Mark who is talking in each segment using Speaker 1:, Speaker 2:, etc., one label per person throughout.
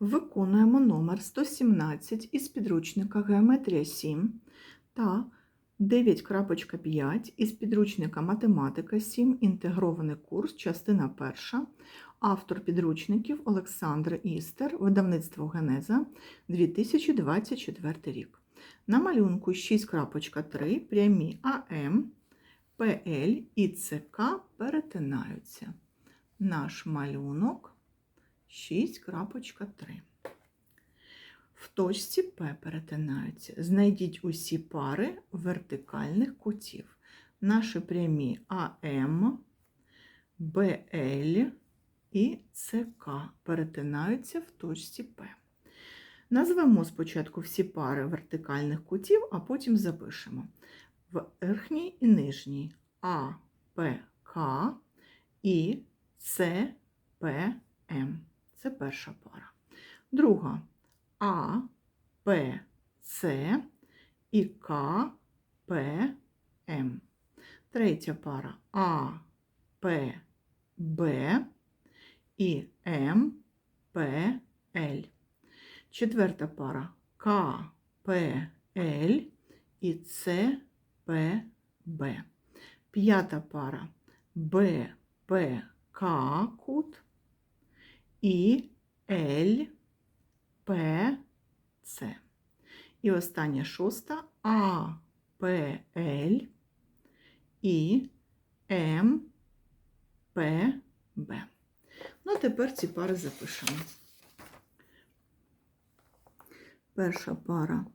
Speaker 1: Виконуємо номер 117 із підручника Геометрія 7 та 9.5 із підручника Математика 7. Інтегрований курс, частина 1. Автор підручників Олександр Істер, видавництво Генеза 2024 рік. На малюнку 6.3 прямі АМ, ПЛ і ЦК перетинаються. Наш малюнок 6.3. В точці П перетинаються. Знайдіть усі пари вертикальних кутів. Наші прямі АМ, БЛ і ЦК перетинаються в точці П. Назвемо спочатку всі пари вертикальних кутів, а потім запишемо. Верхній і нижній А, П, К і П, М. Це перша пара. Друга А, П, С і К, П, М. Третя пара А, П, Б і М, П, Л. Четверта пара К, П, Л і С, П, Б. П'ята пара Б, П, К кут і Л, П, С. І остання шоста А, П, Л і М, П, Б. Ну, а тепер ці пари запишемо. Перша пара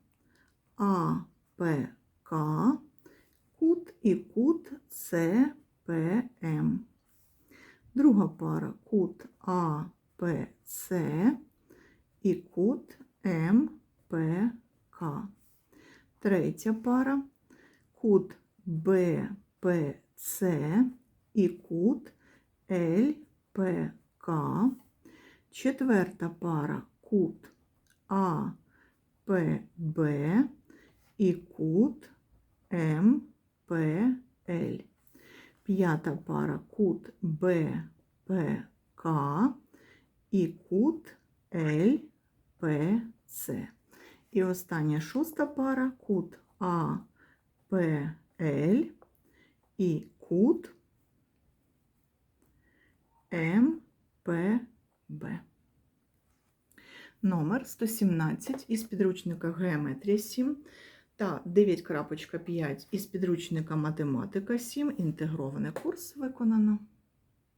Speaker 1: А, П, К, кут і кут С, П, М. Друга пара кут А, П, С і кут М, П, Третя пара. Кут Б, П, і кут Л, П, К. Четверта пара. Кут А, П, і кут М, П, Л. П'ята пара. Кут Б, П, К і кут Л, П, І остання шоста пара кут А, П, Л і кут М, П, Б. Номер 117 із підручника Геометрія 7 та 9.5 із підручника Математика 7. Інтегрований курс виконано.